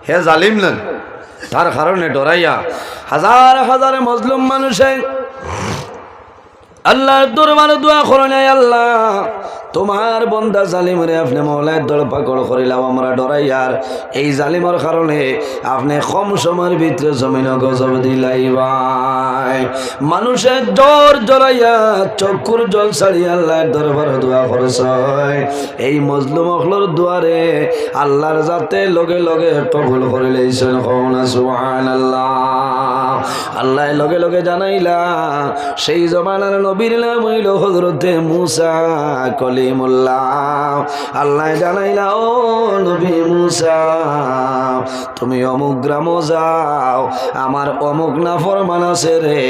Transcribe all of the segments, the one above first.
হে জালিম নেন তার কারণে ডরাইয়া হাজার হাজার মজলুম মানুষে আল্লাহ দরবারে দোয়া করো আল্লাহ। তোমার বন্দা জালিমরে আপনি মহলায় দল পাকড় করিলাম, আমরা ডরাইয়ার এই জালিমর কারণে আপনি কম সময়ের ভিতরে জমিন গজব দিলাইবাই মানুষের জ্বর জড়াইয়া চক্ষুর জল ছাড়িয়া আল্লাহর দরবারে দোয়া করছ এই মজলুম অখলর দুয়ারে আল্লাহর যাতে লগে লগে কবুল করে লইছেন কমনা সুহান আল্লাহ আল্লাহ লগে লগে জানাইলা, সেই জমানার নবীর নাম হইল হজরতে মুসা আল্লাহ নবী মুসা, তুমি অমুক গ্রাম যাও। আমার অমুক নাফরমান আছে রে।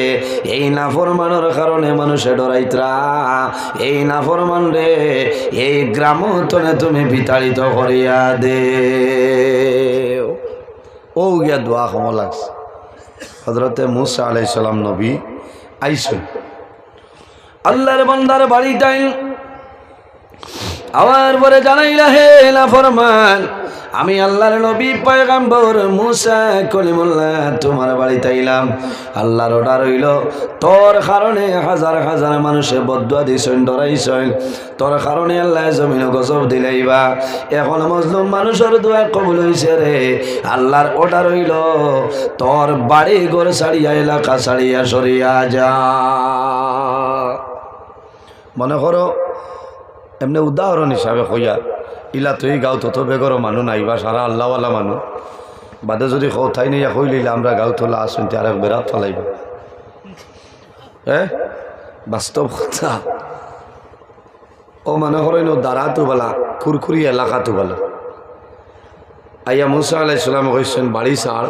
এই নাফরমানের কারণে মানুষে ডরাইত্রা। এই নাফরমান রে, এই গ্রাম তনে তুমি বিতাড়িত করিয়া দে ও গিয়া দোয়া কম লাগছে। হজরতে মুসা আলাইসালাম নবী আল্লাহর বান্দার বাড়িটাই আবার পরে জানাইলা হে না ফরমান। আমি আল্লাহর নবী, পয়গাম্বর মুসা কলিমুল্লাহ, তোমার বাড়িতে আইলাম। আল্লাহর অর্ডার হইল, তোর কারণে হাজার হাজার মানুষে বদুয়া দিছেন, ডরাইছেন। তোর কারণে আল্লাহ জমিন গজব দিলাইবা। এখন মজলুম মানুষের দোয়া কবুল হইছে রে। আল্লাহর ওটা হইল, তোর বাড়ি ঘর ছাড়িয়া, এলাকা ছাড়িয়া সরিয়া যা। মনে করো এমনি উদাহরণ হিসাবে কইয়া, ইলা তুই গাঁও তত বেগর মানুহ নাইবা সারা আল্লাহওয়ালা মানুহ। বাদে যদি কোথায় নিয়ে কই লইলে আমরা গাঁও তোলা আসুন আর এক বেড়াত ফেলাইব হ্যাঁ বাস্তব কথা। ও মনে করেন ও দাঁড়াতো বলা খুরখুরি এলাকাতো বলা। আইয়া মুসা আলাইসালাম কইছেন বাড়ি ছাড়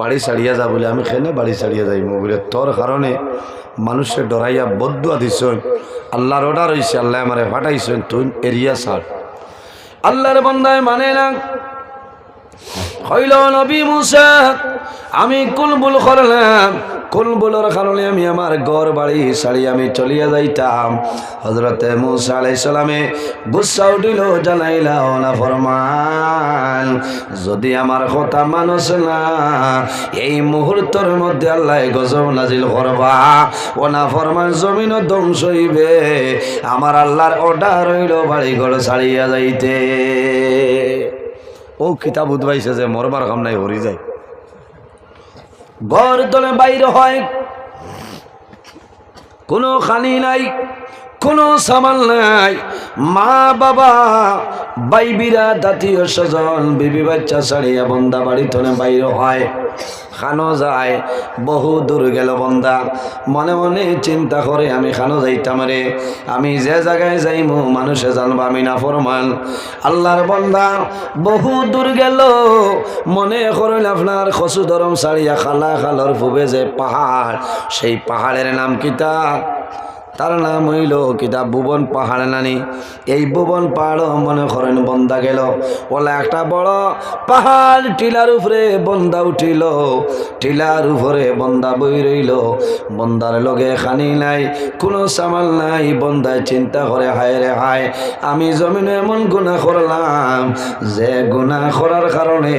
বাড়ি ছাড়িয়া যা বলে, আমি খেনে বাড়ি ছাড়িয়া যাইব বলে তোর কারণে মানুষের ডরাইয়া বদুয়া দিছন। আল্লাহর অর্ডার হয়েছে আল্লাহ আমারে ফাটাইছেন তুই এরিয়া সার আল্লাহর বন্দায় মানে না, হইল নবী মুসা, আমি কুলবুল করলাম কুলবুলের কারণে আমি আমার ঘর, বাড়ি ছাড়ি আমি চলিয়া যাইতাম। হজরতে মুসা আলাই সালামে গুসা উঠিল, জানাইলা না ফরমান যদি আমার কথা মানুষ না, এই মুহূর্তের মধ্যে আল্লাহ গজব নাজিল করবা। ও না ফরমান জমিন ধ্বংস হইবে। আমার আল্লাহর অর্ডার হইল বাড়ি ঘর ছাড়িয়া যাইতে। ও কিতাব উদ্বাইছে যে মরবার কাম নাই, হরি যায়। ঘর দলে বাইরে হয়। কোনো খানি নাই, কোনো সামাল নাই। মা, বাবা বাইবিরা দাতীয় স্বজন, বিবি, বাচ্চা, ছাড়িয়া বন্দা বাড়ি তলে বাইরে হয়। খানো যায় বহু দূর গেল বন্দা। মনে মনে চিন্তা করে আমি খানো যাইতাম রে। আমি যে জায়গায় যাইমু, মানুষে জানব আমি না ফরমান আল্লাহর বন্দা বহু দূর গেল। মনে করেন আপনার খসু ধরম সারিয়া খালা খালর ভুবে যে পাহাড়। সেই পাহাড়ের নাম কিতা তার নাম হইল কিতাব ভুবন পাহাড় নানি। এই ভুবন পাহাড় মনে করেন বন্দা গেল। ওলা একটা বড় পাহাড় টিলার উপরে বন্দা উঠিল। টিলার উপরে বন্দা বই রইল। বন্দার লগে খানি নাই, কোনো সামাল নাই। বন্দায় চিন্তা করে, হায় রে হায়, আমি জমিনে এমন গুণা করলাম যে গুণা করার কারণে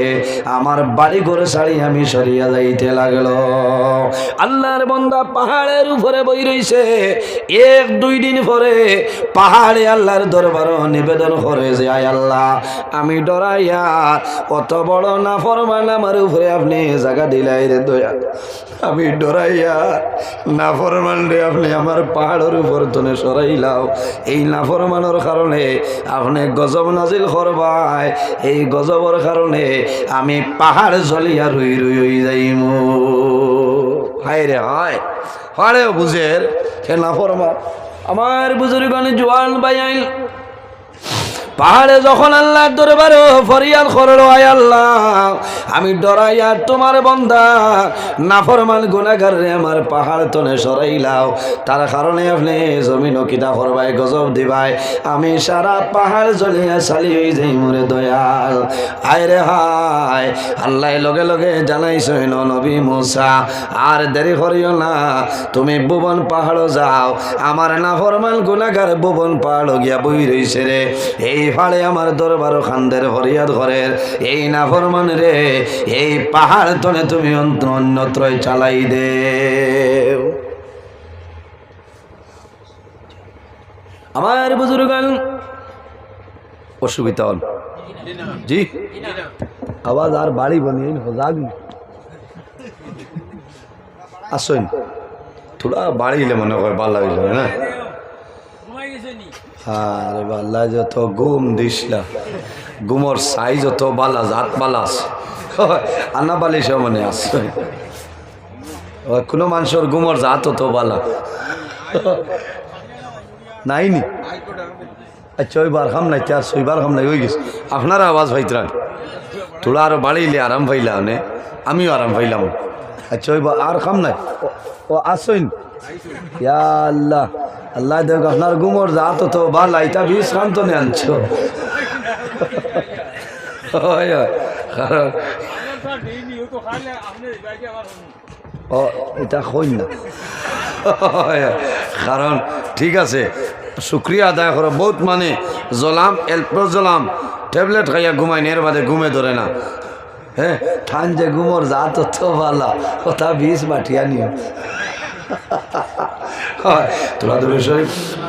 আমার বাড়ি ঘরে ছাড়ি আমি সরিয়া যাইতে লাগল। আল্লাহর বন্দা পাহাড়ের উপরে বই রইছে। এক, দুই দিন পরে পাহাড়ে আল্লাহর দরবার নিবেদন করে যে, আয় আল্লাহ, আমি ডরাইয়া কত বড় না ফরমান আমার উপরে আপনি জায়গা দিলাই রে দয়া। আমি ডরাইয়া না ফরমান রে আপনি আমার পাহাড়ের উপর তনে সরাইলাও। এই নাফরমানোর কারণে আপনি গজব নাজিল করবাই। এই গজবর কারণে আমি পাহাড় জ্বলিয়া রুই রুই যাইমু। হায় রে হায়। হারে বুঝের। না ফরমা। আমার বুজুর্গণ জোয়ান বাইল পাহাড়ে যখন আল্লাহ দরবারে ফরিয়াদ করল, আয় আল্লাহ, আমি ডরাইয়া তোমার বন্দা, নাফরমান গুনাগার রে আমার পাহাড় তনে সরাইলাও তার কারণে আপনি জমিন কিতা করবাই, গজব দিবাই। আমি সারা পাহাড় জ্বলিয়া চালি হয়ে যাই মোরে দয়াল। আয় রে হায়, আল্লাহ লগে লগে জানাইছ নবী মুসা। আর দেরি করিও না, তুমি ভুবন পাহাড় যাও। আমার নাফরমান গুনাগার ভুবন পাহাড় গিয়া বই রইছে রে। এই ফাড়ে আমার দরবার খান্দের হরিয়াদ ঘরের। এই নাফরমান রে, এই পাহাড় তনে তুমি অন্যত্রই চালাই দে। আমার বুজুর্গান, অসুবিধা হল। জি? আওয়াজ আর বাড়ি বানিয়ে যাক আসুন। থোড়া বাড়িলে মনে হয় ভালো হইল না? আরে বাল্লা, যত গুম দিসলা গুমর সাইজ যত বালা, জাত বালাস আনা বালিশ মনে ওই, কোনো মানুষের গুমর জাত অত বালা। নাইনি? আচ্ছা ওইবার খাম নাই চার ছয়বার খাম নাই হয়ে গেছে। আপনারা আওয়াজ পাইতরান তোরা আরও বাড়িলে আরাম পাইলা নে। আমিও আরাম পাইলাম। আচ্ছা ওইবার আর খাম নাই। ও- আসইন। আল্লাহ আল্লাহ দেখ, আপনার গুমর জাত তো বালা, এটা বিষ শান্ত নে আনছো ও, এটা হইন না। কারণ ঠিক আছে, শুক্রিয়া আদায় করো, বহুত মানে জলাম এলপ্রো জলাম ট্যাবলেট খাইয়া ঘুমাই নের বাদে ঘুমে ধরে না। হ্যাঁ ঠান যে ঘুমোর যা তো ভালা কথা বিষ বাটিয়া নিও ¡Ha, ha, ha!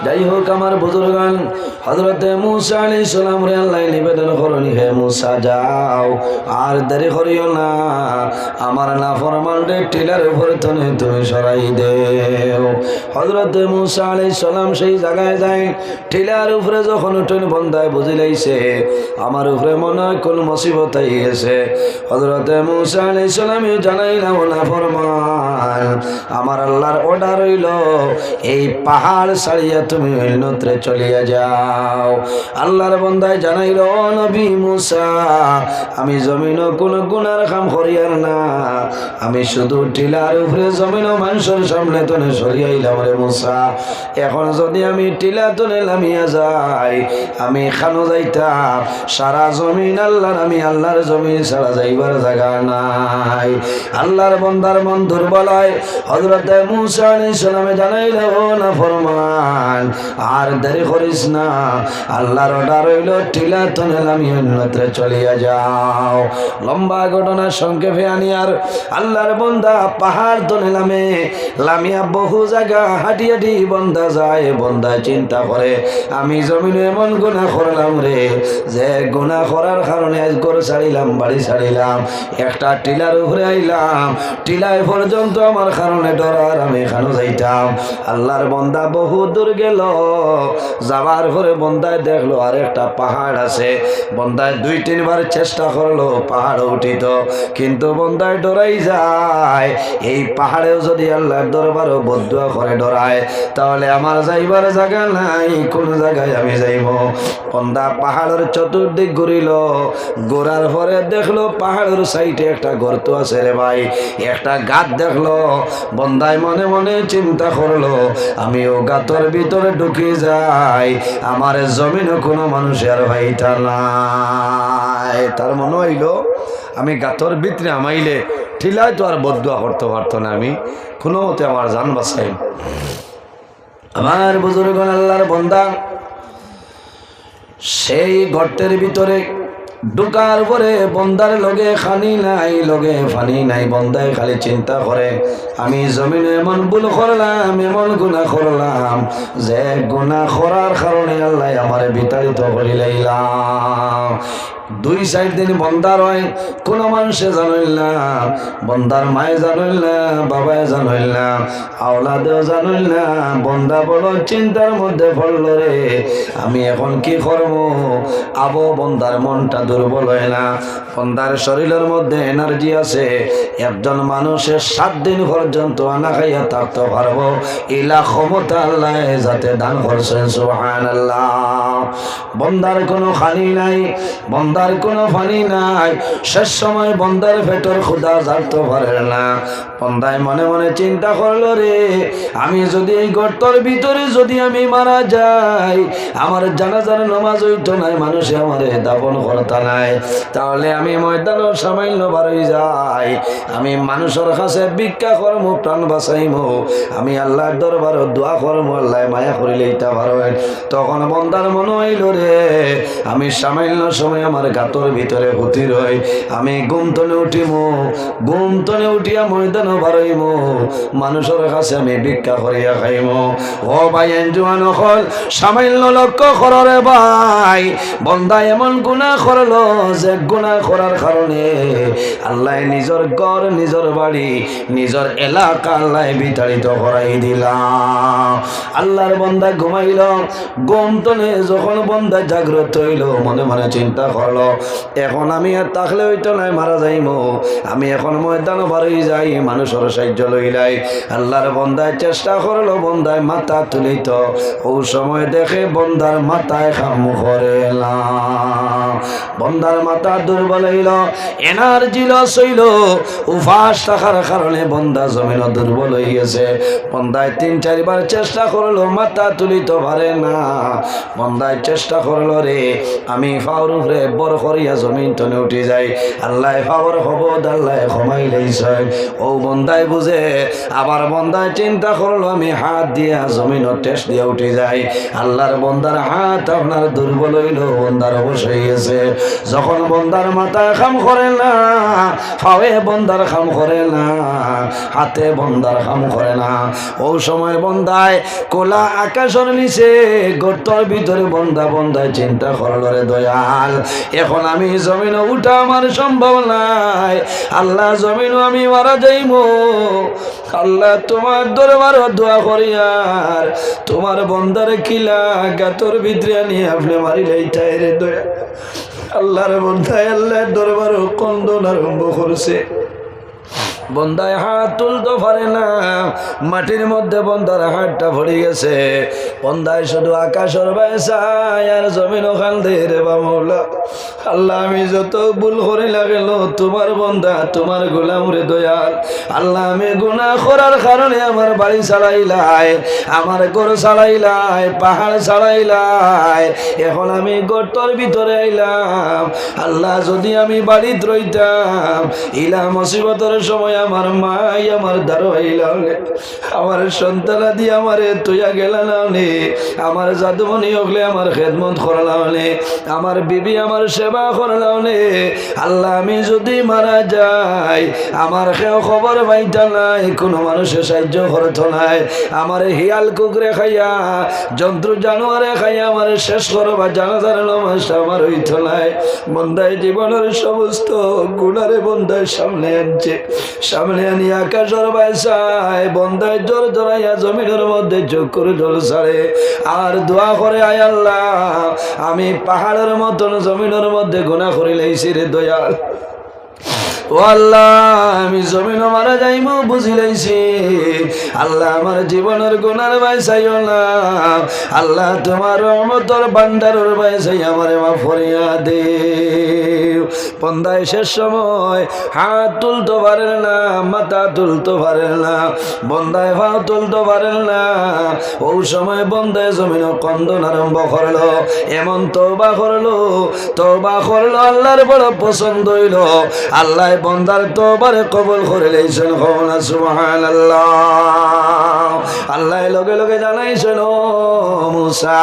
যাই হোক আমার বুজুর্গান হজরতে মুসা সালাম রে আল্লাহ নিবেদন করনি, হে যাও, আর দেরি করিও না। আমার রে টিলার উপরে তনে তুমি সরাই দেও। সালাম সেই জায়গায় যায়, টিলার উপরে যখন উঠেন, বন্ধায় বুঝিলাইছে আমার উপরে মনে হয় কোন মুসিবত গেছে হজরতে মুসা আলী সালামে জানাইলাম না আমার আল্লাহর অর্ডার হইল এই পাহাড় ছাড়িয়া তুমি অন্যত্রে চলিয়া যাও। আল্লাহর বন্দায় জানাইল নবী মুসা, আমি জমিন কোনো গুনার কাম করিয়ার না। আমি শুধু টিলার উপরে জমিন মানুষের সামনে তনে সরিয়াইলাম রে মুসা। এখন যদি আমি টিলা তনে নামিয়া যাই, আমি খানো যাইতাম। সারা জমিন আল্লাহর, আমি আল্লাহর জমিন ছাড়া যাইবার জায়গা নাই। আল্লাহর বন্দার মন দুর্বল হয়। হজরত মুসা সালামে জানাইল ও না ফরমান। আর দেরি করিস না। আল্লাহর অর্ডার হইল, টিলা তনে আমি অন্যত্রে চলিয়া যাও। লম্বা ঘটনা সংক্ষেপে আনি আর আল্লাহর বন্দা পাহাড় তনে নামে। লামিয়া বহু জায়গা হাঁটি হাঁটি বন্দা যায়, বন্দা চিন্তা করে, আমি জমিনে এমন গুণা করলাম রে, যে গুণা করার কারণে ঘর ছাড়িলাম, বাড়ি ছাড়িলাম। একটা টিলার উপরে আইলাম, টিলায় পর্যন্ত আমার কারণে ডরার আমি এখানে যাইতাম। আল্লাহর বন্দা বহু দূর গেল। যাবার পরে বন্দায় দেখল আর একটা পাহাড় আছে। বন্দায় দুই তিনবার চেষ্টা করল, পাহাড় উঠিত। কিন্তু বন্দায় ডরাই যায়। এই পাহাড়েও যদি আল্লাহর দরবারও বদুয়া করে ডরায়, তাহলে আমার যাইবার জায়গা নাই, কোন জায়গায় আমি যাইব? বন্দা পাহাড়ের চতুর্দিক ঘুরিল। ঘোরার পরে দেখল পাহাড়ের সাইডে একটা গর্ত আছে রে ভাই। একটা গাছ দেখল। বন্দায় মনে মনে চিন্তা করল আমিও গাতর ভিতরে ঢুকে যাই। আমার জমিনে কোনো মানুষের ভাইটা নাই। তার মনে হইল, আমি গাতর ভিতরে আমাইলে ঠিলাই তো আর বদুয়া করতে পারতো না আমি। কোনো মতে আমার জান বাসাই আমার বুজুর্গ আল্লাহর বন্দা, সেই গর্তের ভিতরে ঢুকার পরে বন্দার লগে খানি নাই, লগে ফানি নাই, বন্দায় খালি চিন্তা করে। আমি জমিনে এমন ভুল করলাম, এমন গুণা করলাম যে গুণা করার কারণে আল্লাহ আমার বিতাড়িত করিলাম দুই সাইড দিন বন্দার হয়, কোনো মানুষে জানইল বন্দার মায়ে জানইল না, বাবায় জানইল আওলাদেও না, বন্দা বড় চিন্তার মধ্যে পড়ল রে, আমি এখন কি করব? আবো বন্দার মনটা দুর্বল হয় না, বন্দার শরীরের মধ্যে এনার্জি আছে, একজন মানুষের সাত দিন পর্যন্ত আনা খাইয়া থাকতে পারব, ইলা ক্ষমতা আল্লাহ যাতে দান করছেন সুহান আল্লাহ বন্দার কোনো খানি নাই, বন্দার কোনো ফানি নাই। শেষ সময় বন্দার ভেতর খুদা জানতে পারে না। বন্দায় মনে মনে চিন্তা করল রে, আমি যদি এই গর্তর ভিতরে যদি আমি মারা যাই, আমার জানাজার নমাজ হইতো নাই, মানুষে আমার দাপন করতা নাই। তাহলে আমি ময়দান সামান্য বারই যাই, আমি মানুষের কাছে ভিক্ষা কর্ম, প্রাণ বাঁচাইম, আমি আল্লাহর দরবার দোয়া কর্ম, আল্লাহ মায়া করিলে ইটা পারবেন। তখন বন্দার মনে হইল রে, আমি সামান্য সময় আমার গাতর ভিতরে ভূতি রই, আমি গুমতনে উঠিম গুমতনে উঠিয়া ময়দান বারইম মানুষের কাছে আমি ভিক্ষা করিয়া খাইম। ও ভাই জোয়ান হল সামান্য লক্ষ্য কররে ভাই। বন্দা এমন গুণা করল যে গুণা করার কারণে আল্লাহ নিজের ঘর, নিজের বাড়ি, নিজের এলাকা আল্লাহ বিতাড়িত করাই দিলাম আল্লাহর বন্দা ঘুমাইল গমতনে যখন বন্দা জাগ্রত হইল, মনে মনে চিন্তা করল, এখন আমি আর তাকলে হইতো নাই মারা যাইম। আমি এখন ময়দান বাড়ি যাই মানুষের সাহায্য লইলাই। আল্লাহর বন্দায় চেষ্টা করল, বন্দায় মাথা তুলিত। ও সময় দেখে বন্দার মাথায় খাম করে বন্দার মাথা দুর্বল হইল, এনার্জি লস হইল। উপাস থাকার কারণে বন্দা জমিন দুর্বল গেছে। বন্দায় তিন, চারবার চেষ্টা করল, মাথা তুলিতে পারে না। বন্দায় চেষ্টা করল রে, আমি ফাওর উপরে বর করিয়া জমিন টনে উঠে যাই। আল্লাহ ফাওর হব আল্লাহ ক্ষমাই লইছে ও বন্দায় বুঝে, আবার বন্দায় চিন্তা করল, আমি হাত দিয়া জমিন টেস্ট দিয়া উঠে যাই। আল্লাহর বন্দার হাত আপনার দুর্বল হইল বন্দার অবশ্যই গেছে। যখন বন্দার মাথায় খাম করে না ফাওয়ে বন্দার খাম করে না, হাতে বন্দার খাম করে না। ও সময় বন্দায় কোলা আকাশের নিচে, গর্তর ভিতরে বন্দা বন্দায় চিন্তা করল রে দয়াল, এখন আমি জমিন উঠা আমার সম্ভব নাই। আল্লাহ জমিন আমি মারা যাইব আল্লাহ তোমার দরবার দোয়া করি আর তোমার বন্দার কিলা গাতর ভিতরে নিয়ে আপনি মারিলাই রে দয়া। আল্লাহর বন্ধায় আল্লাহ দরবার কন্দন আরম্ভ করছে। বন্দায় হাত তুলতে পারে না। মাটির মধ্যে বন্দার হাতটা ভরে গেছে। বন্দায় শুধু আকাশের বাইসায় আর জমিন ওখান দিয়ে বামলা আল্লাহ, আমি যত ভুল করে লাগল, তোমার বন্দা তোমার গোলাম রে দয়াল। আল্লাহ, আমি গুনাহ করার কারণে আমার বাড়ি চালাইলাই, আমার ঘর চালাইলাই, পাহাড় চালাইলাই। এখন আমি গর্তর ভিতরে আইলাম। আল্লাহ, যদি আমি বাড়িতে রইতাম, ইলা মুসিবতের সময় আমার মাই আমার দ্বারো আইলাম আমার সন্তানাদি আমারে তুইয়া গেলাম আমার জাদুমণি হকলে আমার খেদমত করলাম আমার বিবি আমার সেবা করলাম আল্লাহ আমি যদি মারা যাই, আমার কেউ খবর পাইতা নাই, কোনো মানুষের সাহায্য করতো নাই, আমার হিয়াল কুকুরে খাইয়া, জন্তু জানোয়ারে খাইয়া আমার শেষ করবা জানাজার নমাস আমার হইত নাই। বন্দায় জীবনের সমস্ত গুণারে বন্দায় সামনে আনছে। সামনে বাইসায় বন্দায় জোর জড়াইয়া জমিনের মধ্যে চক্ষুর জল ছাড়ে আর দোয়া করে, আয় আমি পাহাড়ের মতন জমিনের মধ্যে গুণা করে লাইছি দয়াল। ও আমি জমিন মারা যাইম বুঝি লাইছি। আল্লাহ আমার জীবনের বাইসাইও না। আল্লাহ তোমার রহমতর বান্ডারের বাইসাই আমার মা ফরিয়া শেষ সময় হাত তুলতে পারেন না, মাথা তুলতে পারেন না, বন্দায় পা তুলতে না। ওই সময় বন্দায় জমিন কন্দন আরম্ভ করল, এমন তবা করল তবা করল, আল্লাহর বড় পছন্দ হইল। আল্লাহ বন্দার তোবারে কবল করে লইছেন হনা সুবহান আল্লাহ আল্লাহ লগে লগে জানাইছেন, ও মুসা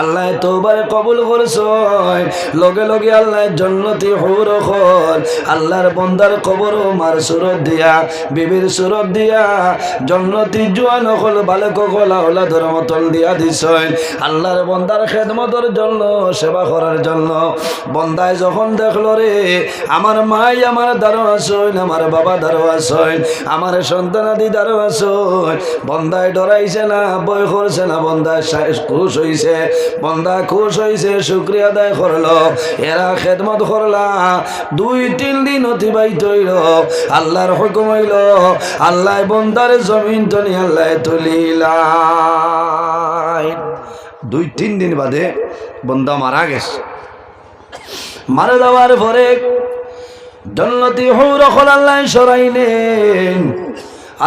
আল্লাহ তোবারে কবুল করছেন লগে লগে আল্লাহ জন্নতি হুর হল আল্লাহর বন্দার কবর মার সুরত দিয়া, বিবির সুরত দিয়া, জন্নতি জোয়ান হল বালক হল হলা ধর্মতল দিয়া দিছেন আল্লাহর বন্দার খেদমতর জন্য, সেবা করার জন্য, বন্দায় যখন দেখল রে, আমার মাই আমার দ্বারো আসইন আমার বাবা দ্বারো আসইন আমার সন্তানাদি দ্বারো আসইন বন্দায় ডরাইছে না বই করছে না, বন্দায় খুশ হইছে। বন্দা খুশ হইছে, শুক্রিয়া আদায় করল। এরা খেদমত করলা। দুই, তিন দিন অতিবাহিত হইল। আল্লাহর হুকুম হইল, আল্লাহ বন্দার জমিন টনি আল্লাহ তুলিলাই দুই, তিন দিন বাদে বন্দা মারা গেছে। মারা যাওয়ার পরে জন্নতি হৌর আল্লাহ সরাইলেন।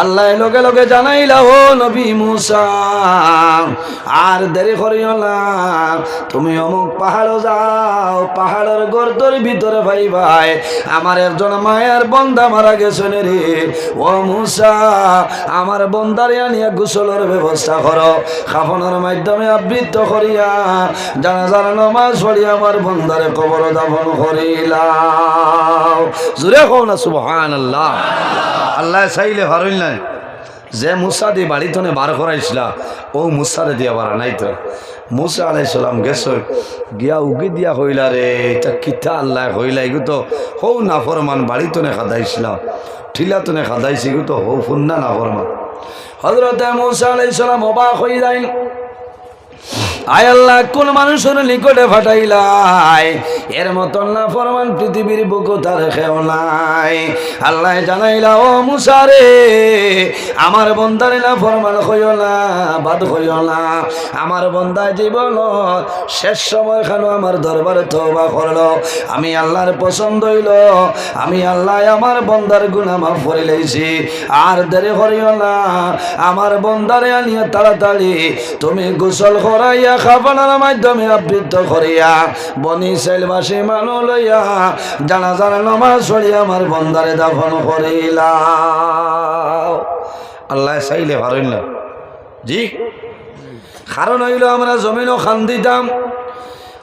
আল্লাহ লগে লগে জানাইলা, ও নবী মুসা, আর দেরি করিও না। তুমি অমুক পাহাড় যাও, পাহাড়ের গর্তর ভিতরে ভাই ভাই। আমার একজন মায়ের বন্দা মারা গেছে রে। ও মুসা, আমার বন্দারে আনিয়া গোসলের ব্যবস্থা করো। খাফনের মাধ্যমে আবৃত্ত করিয়া জানা জানা নমাজ পড়িয়া আমার বন্দারে কবর দাফন করিলাম জুড়ে কও না সুবহান আল্লাহ আল্লাহ চাইলে হরইল নাই যে মুসা দিয়ে বাড়িতে বার করাইছিলা, ও মুসারে দিয়া বাড়া নাই তো। মুসা আলাইসালাম গেছ, গিয়া উগি দিয়া হইলা রে, এটা কিতা আল্লাহ হইলা এগু তো হৌ না ফরমান খাদাইছিলাম ঠিলা তনে খাদাইছি এগু তো হৌ ফুন্না না ফরমান হজরতে মুসা আলাইসালাম অবাক হয়ে যায় আয় আল্লাহ, কোন মানুষের নিকটে ফাটাইলাই? এর মতন না ফরমান পৃথিবীর বুকু তার খেও নাই। আল্লাহ জানাইলা, ও মুসারে আমার বন্দারে না ফরমান হইও না, বাদ হইও না। আমার বন্দা জীবন শেষ সময় খানো আমার দরবারে তবা করল। আমি আল্লাহর পছন্দ হইল, আমি আল্লাহ আমার বন্দার গুণা মাফ করে লইছি। আর দেরি করিও না, আমার বন্দারে আনিয়া তাড়াতাড়ি তুমি গোসল করাইয়া খাবানোর মাধ্যমে আবৃত্ত করিয়া বনি সেলবাসী মানু লইয়া জানা জানা নমাজ পড়িয়া আমার বন্দারে দাফন করিলা আল্লাহ চাইলে ভারইল জি? কারণ হইল আমরা জমিনও খান দিতাম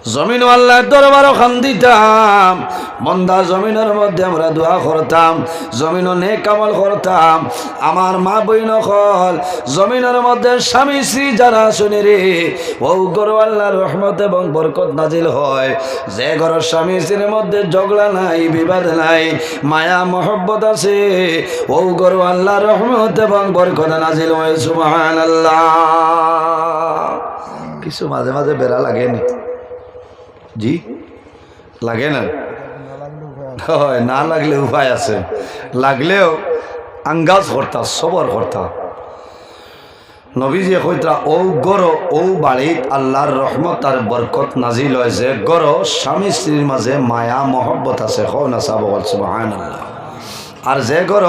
জমিন আল্লাহর দরবারও খান দিতাম। মন্দা জমিনের মধ্যে আমরা দোয়া করতাম। জমিনও নে কামল করতাম। আমার মা বই নকল জমিনের মধ্যে স্বামী শ্রী যারা শুনি রে, ও গরু আল্লাহর রহমত এবং বরকত নাজিল হয়। যে ঘরের স্বামী, স্ত্রীর মধ্যে ঝগড়া নাই, বিবাদ নাই, মায়া, মহব্বত আছে, ও গরু আল্লাহর রহমত এবং বরকত নাজিল হয়। সুবহান আল্লাহ কিছু মাঝে মাঝে বেড়া লাগেনি। জি? লাগে না? হয়, না লাগলে উপায় আছে। লাগলেও আঙ্গাজ হর্তা সবর হর্তা নবীজি কইতা ও গর ও বাড়িত আল্লাহর রহমত আর বরকত নাজিল হয় যে, গর স্বামী স্ত্রীর মাঝে মায়া, মহব্বত আছে হ না সাব সুবহান আল্লাহ আর যে গর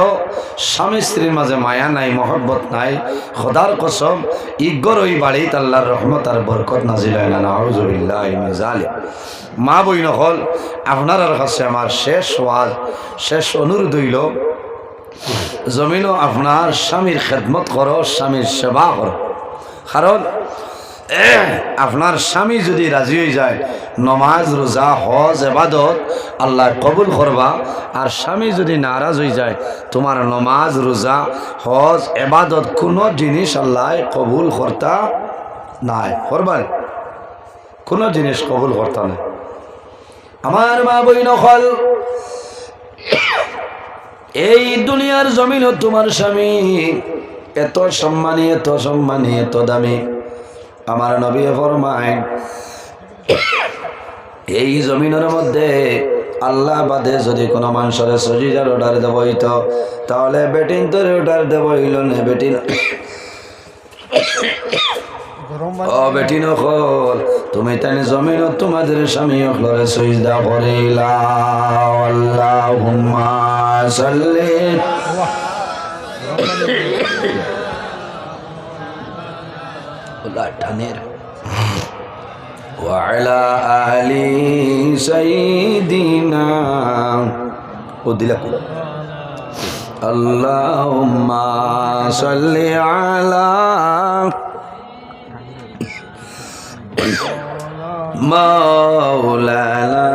স্বামী স্ত্রীর মাঝে মায়া নাই, মহব্বত নাই, খোদার কসম, ই গর ওই বাড়িত আল্লাহর রহমত আর বরকত নাজিল মা বই নকল আপনার কাছে আমার শেষ ওয়াজ, শেষ অনুরোধ হইল, জমিনও আপনার স্বামীর খেদমত করো, স্বামীর সেবা করো। কারণ আপনার স্বামী যদি রাজি হয়ে যায়, নমাজ, রোজা, হজ এবাদত আল্লাহ কবুল করবা। আর স্বামী যদি নারাজ হয়ে যায়, তোমার নমাজ, রোজা, হজ এবাদত কোনো জিনিস আল্লাহ কবুল করতা নাই। করবার কোনো জিনিস কবুল করতা নাই। আমার মা বই নকল এই দুনিয়ার জমিন তোমার স্বামী। এত সম্মানী এত সম্মানী, এত দামি। আমার নবী ফরমায় এই জমিনের মধ্যে আল্লাহ বাদে যদি কোনো মানুষের সজিজার অর্ডার দেব হইতো তাহলে বেটিন তোর অর্ডার দেব হইল না বেটিন। ও বেটি নকল তুমি তাই জমিন তোমাদের স্বামী অকলরে সইজদা করিলা আল্লাহুম্মা সাল্লি। ওলা টানের وعلى آل سيدنا ودلكم اللهم صل على مولانا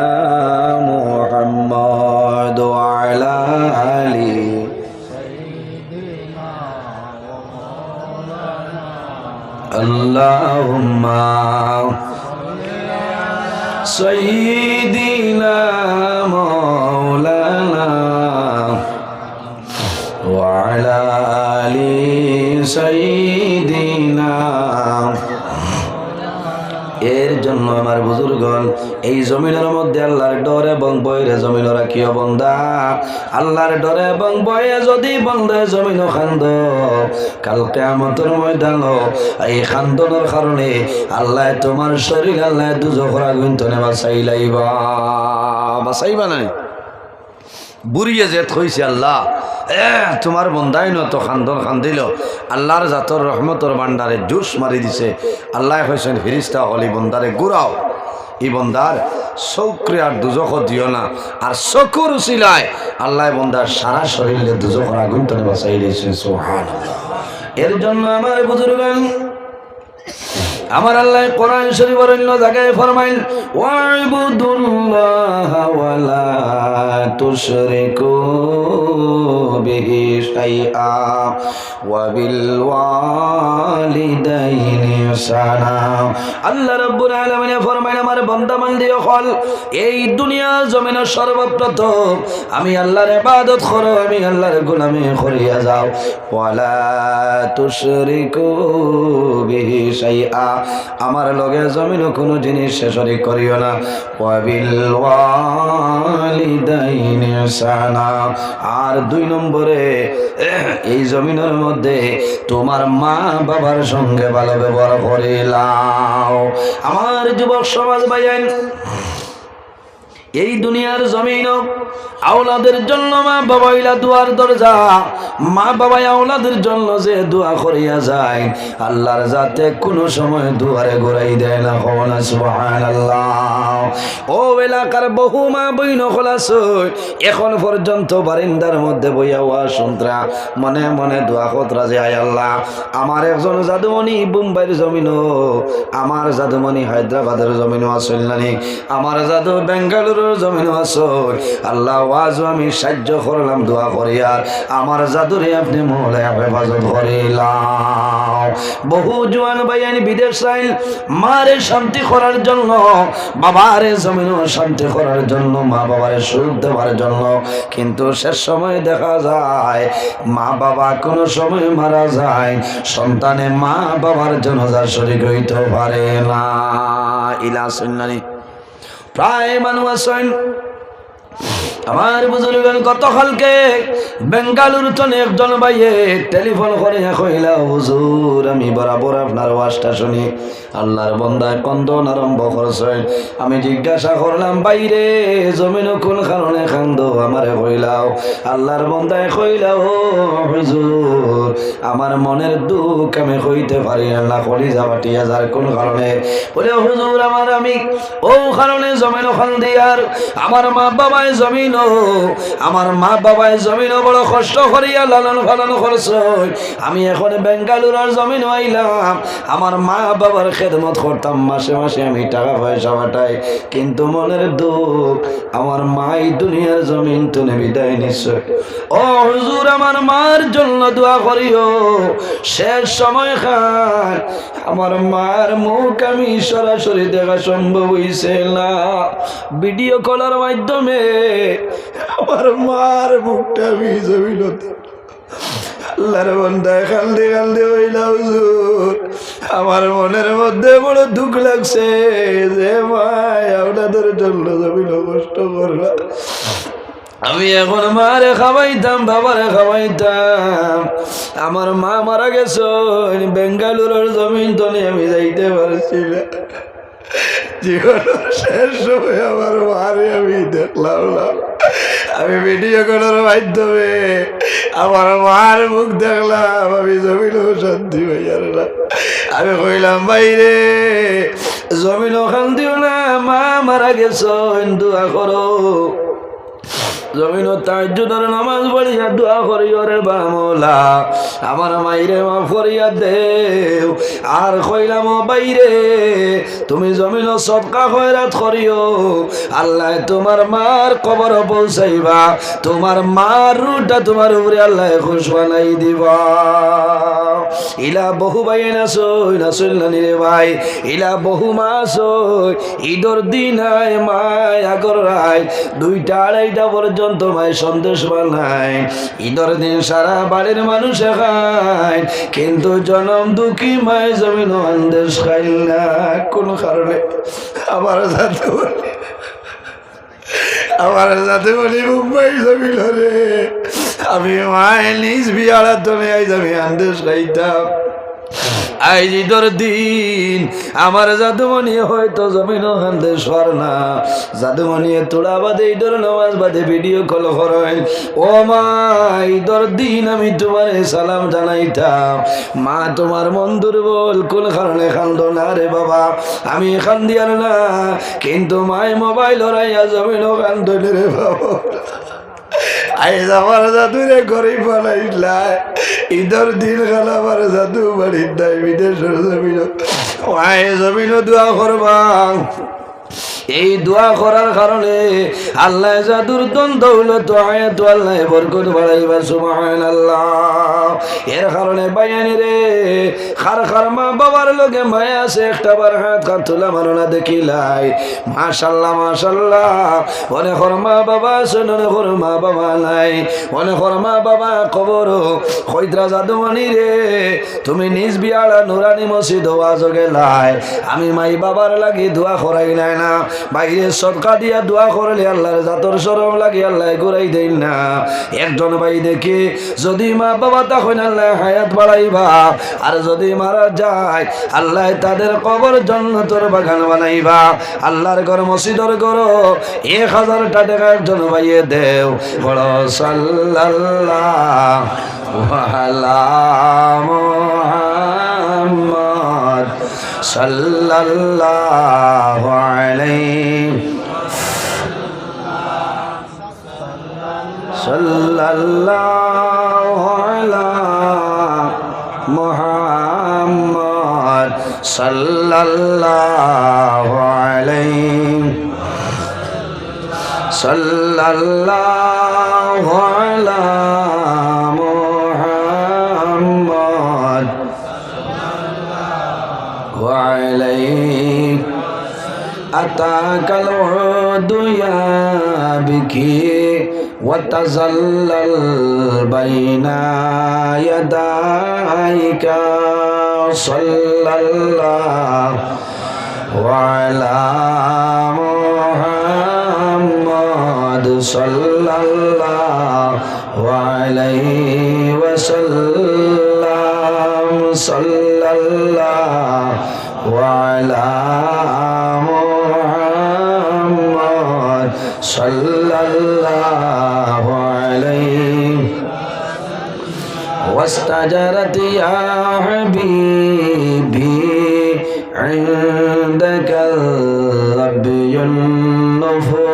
اللهم سيدنا مولانا وعلى آل سيدنا এর জন্য আমার বুজুর্গন এই জমিনের মধ্যে আল্লাহর ডর এবং বয়ের জমিন রাখিও বন্দা? আল্লাহর ডরে এবং বয়ে যদি বন্ধে জমিন খান্দ কালকে আমাদের ময়দান এই খান্দনের কারণে আল্লাহ তোমার শরীর আল্লাহ দুজোখর আগুন তনে বাসাই লাইবা বাসাইবা নাই? বুড়িয়ে যে থইছে আল্লাহ তোমার বন্দাই ন তো খান্দন খান্দিল। আল্লাহর জাতর রহমতর ভান্ডারে জুস মারি দিছে। আল্লাহ হয়েছেন ফিরিস্তা হলি বন্দারে গুড়াও এই বন্দার চৌক্রে আর দুজখ দিও না। আর চকুর উচিলায় আল্লাহ বন্দার সারা শরীরে দুজখর আগুন তনে বাঁচাই দিয়েছে সোহান এর জন্য আমার বুজুর্গান আমার আল্লাহ কোরআন শরীফের অন্য জায়গায় ফরমাইল, ওয়াইবুদুল্লাহ ওয়ালা তুশরিকু বিহি শাইআ ওয়া বিল ওয়ালিদাইনি ইহসানা আল্লাহ রাব্বুল আলামিন ফরমাইল, আমার বান্দা বান্দি হল, এই দুনিয়া জমিনের সর্বপ্রথম আমি আল্লাহর ইবাদত করো, আমি আল্লাহর গোলামি করিয়া যাও। ওয়ালা তুশরিকু বিহি শাইআ আমার লগে জমিন কোনো জিনিস শেষরি করিও না। আর দুই নম্বরে, এই জমিনের মধ্যে তোমার মা বাবার সঙ্গে ভালো ব্যবহার করিলাও আমার যুবক সমাজ ভাইয়েন এই দুনিয়ার জমিন আওলাদের জন্য মা বাবাইলা দুয়ার দরজা। মা বাবাই আওলাদের জন্য যে দোয়া করিয়া যায়, আল্লাহর যাতে কোনো সময় দুয়ারে ঘুরাই দেয় না, হওয়া সুবহানাল্লাহ। ও এলাকার বহু মা বই নকলাস এখন পর্যন্ত বারিন্দার মধ্যে বইয়া ওয়া সন্ত্রা, মনে মনে দোয়া কতরা যে আল্লাহ। আমার একজন জাদুমণি মুম্বাইয়ের জমিনও, আমার জাদুমণি হায়দ্রাবাদের জমিনও আসল নানি আমার জাদু বেঙ্গালুরুর জমিনও আসল আল্লাহ ওয়াজও আমি সাহায্য করলাম, দোয়া করিয়ার আমার জাদুরে আপনি মহলে হেফাজত করিলাম। বহু জোয়ান বাইয়ানি বিদেশ চাইল মারে শান্তি করার জন্য, বাবারে জমিনও শান্তি করার জন্য, মা বাবারে সুখ দেওয়ার জন্য। কিন্তু শেষ সময় দেখা যায়, মা বাবা কোনো সময় মারা যায়, সন্তানে মা বাবার জনজার শরীর হইতে পারে না। ইলা সন্ন্যানী প্রায় মানুষ আছেন। আমার বুঝলেন কত হালকে বেঙ্গালুরু তো একজন ভাইয়ে টেলিফোন করে কইলা, হুজুর, আমি বরাবর আপনার ওয়াজটা শুনি। আল্লাহর বন্দায় কন্দন আরম্ভ করছেন আমি জিজ্ঞাসা করলাম, বাইরে জমিন কোন কারণে কান্দ? আমারে কইলাও। আল্লাহর বন্দায় কইলাও, হুজুর, আমার মনের দুঃখ আমি কইতে পারি না কলি যাবাটি যার কোন কারণে? বলে, হুজুর, আমার আমি ও কারণে জমিন খান্দি আর আমার মা বাবায় জমিন আমার মা বাবায় জমিন বড় কষ্ট করিয়া লালন পালন করছ। আমি এখন বেঙ্গালুরার জমিন আইলাম, আমার মা বাবার খেদমত করতাম, মাসে মাসে আমি টাকা পয়সা পাঠাই কিন্তু মনের দুঃখ, আমার মাই দুনিয়ার জমিন তুলে বিদায় নিশ্চয় ও হুজুর, আমার মার জন্য দোয়া করিও। শেষ সময় খান আমার মার মুখ আমি সরাসরি দেখা সম্ভব হইছে না। ভিডিও কলার মাধ্যমে আমার মার মুখটা আমি জমিন আল্লাহর বন্ধায় কান্দে কান্দে হইলা হুজুর। আমার মনের মধ্যে বড় দুঃখ লাগছে যে মায় আপনাদের জন্য জমিন কষ্ট করলা আমি এখন মারে খাওয়াইতাম, বাবারে খাওয়াইতাম। আমার মা মারা গেছ বেঙ্গালুরুর জমিন তলে আমি যাইতে পারছি না। জীবন শেষ সময় আমার মারে আমি দেখলাম না। আমি ভিডিও করার মাধ্যমে আমার মার মুখ দেখলাম, আমি জমিন শান্তি হয়ে না। আমি কইলাম বাইরে জমিন শান্তিও না, মা মারা গেছ দোয়া করো জমিন তাজ্জুদের নামাজ পড়িয়া দোয়া করিও রে বামলা আমার মাইরে মা ফরিয়া দেও। আর কইলাম বাইরে, তুমি জমিন সবকা খয়রাত করিও। আল্লাহ তোমার মার কবর পৌঁছাইবা। তোমার মার রুটা তোমার উপরে আল্লাহ খুশ বানাই দিবা। ইলা বহু ভাই নাচই নাচল নানি ভাই। ইলা বহু মাস ঈদর দিন আয়, মায় আগর রায়। দুইটা, আড়াইটা পর্যন্ত মায় সন্দেশ বানায় ঈদর দিন সারা বাড়ির মানুষ খায়। কিন্তু জনম দুঃখী মায় জমিন আন্দেশ খাই না। কোনো কারণে আমার সাথে আমার সাথে বলি মুম্বাই জমিল রে আমি মায়ের নিজ বিয়াড়ার তুমি আইজ আমি আন্দেশ খাইতাম। দিন, আমার জাদুমণি হয়তো জমিন হান্দে সর না। জাদুমণি তোড়া বাদে ঈদর নামাজ বাদে ভিডিও কল করেন ও মা ঈদর দিন আমি তোমার সালাম জানাইতাম। মা, তোমার মন দুর্বল কোন কারণে কান্দ না রে বাবা। আমি কান্দি আর না, কিন্তু মায় মোবাইল ওরাইয়া জমিন কান্দ রে বাবা। আইজ আমার জাদু রে গরিব বানাইলাই ঈদের দিন গেল আমার জাদু বাড়ির নাই, বিদেশের জমিন আয় জমিন দোয়া করবা। এই দোয়া করার কারণে আল্লাহ জাদুর দ্বন্দ্ব হইল তো আয়াত আল্লাহ বরকত বাড়াইবা আল্লাহ এর কারণে বাইয়ানি রে, খার খার মা বাবার লগে মায়া আছে, একটা বার হাত কান তুলা মারো না দেখিলাই মাশাল্লাহ মাশাল্লাহ। অনেকর মা বাবা আছে অনেকর মা বাবা নাই। অনেকর মা বাবা কবর হইদ্রা জাদুমানি রে। তুমি নিজ বিয়াড়া নুরানি মসজিদ ওয়াজ গেলাই আমি মাই বাবার লাগি দোয়া করাই নাই না। বাইরে সদকা দিয়া দোয়া করলে আল্লাহর জাতর সরম লাগে, আল্লাহ ঘুরাই দেই না। একজন ভাই দেখে, যদি মা বাবা তখন আল্লাহ হায়াত বাড়াইবা, আর যদি মারা যায়, আল্লাহ তাদের কবর জন্নতর বাগান বানাইবা। আল্লাহর ঘর, মসজিদর ঘর, এক হাজার টাকা একজন ভাইয়ে দেও। বড় সাল্লাল্লাহ ওয়ালা মুহাম্মদ সাল্লাল্লাহু আলাইহি সাল্লাল্লাহু আলা মুহাম্মদ সাল্লাল্লাহু আলাইহি সাল্লাল্লাহু وعليك أتاك العود يا بكي وتزلل بين يديك صلى الله وعلى محمد صلى الله عليه وسلم صلى الله وعلى محمد صلى الله عليه واستجرت يا حبيبي عندك الربي النفور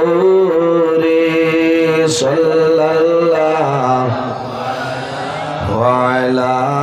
صلى الله وعلى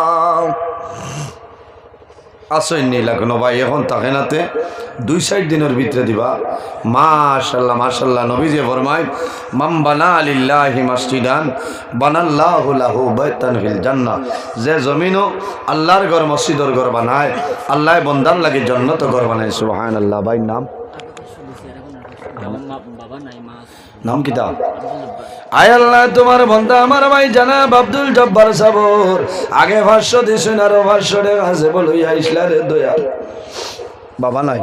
আসেন নীলা কোনো ভাই, এখন তাকে নাতে দুই সাইড দিনের ভিতরে দিবা। মাশাল্লাহ মাশাল্লাহ নবী যে ফরমায় মাম বানা আলিল্লাহি মসজিদান, বানাল্লাহু লাহু বাইতান ফিল জান্নাহ। যে জমিনও আল্লাহর ঘর, মসজিদর ঘর বানায়, আল্লাহ বন্দার লাগে জন্নত ঘর বানায়, সুবহানাল্লাহ। ভাই, নাম? বাবা নাই, মা নাম কিতা আয় আল্লাহ তোমার বন্ধা আমার ভাই জানাব আব্দুল জব্বার সাবর। আগে ভাষ্য দিছেন আরও ভাষ্য রে আছে বলুই আইসলা রে দয়াল। বাবা নাই।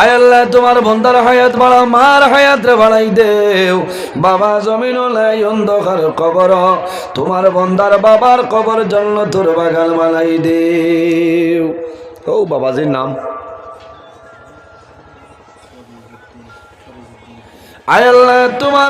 আয় আল্লাহ তোমার বন্ধার হায়াত বাড়াও মার হায়াত রে বাড়াই দেও। বাবা জমিন লাই অন্ধকার কবর। তোমার বন্ধার বাবার কবর জন্য তোর বাগান বানাই দেও। ও বাবাজির নাম। আয় তোমার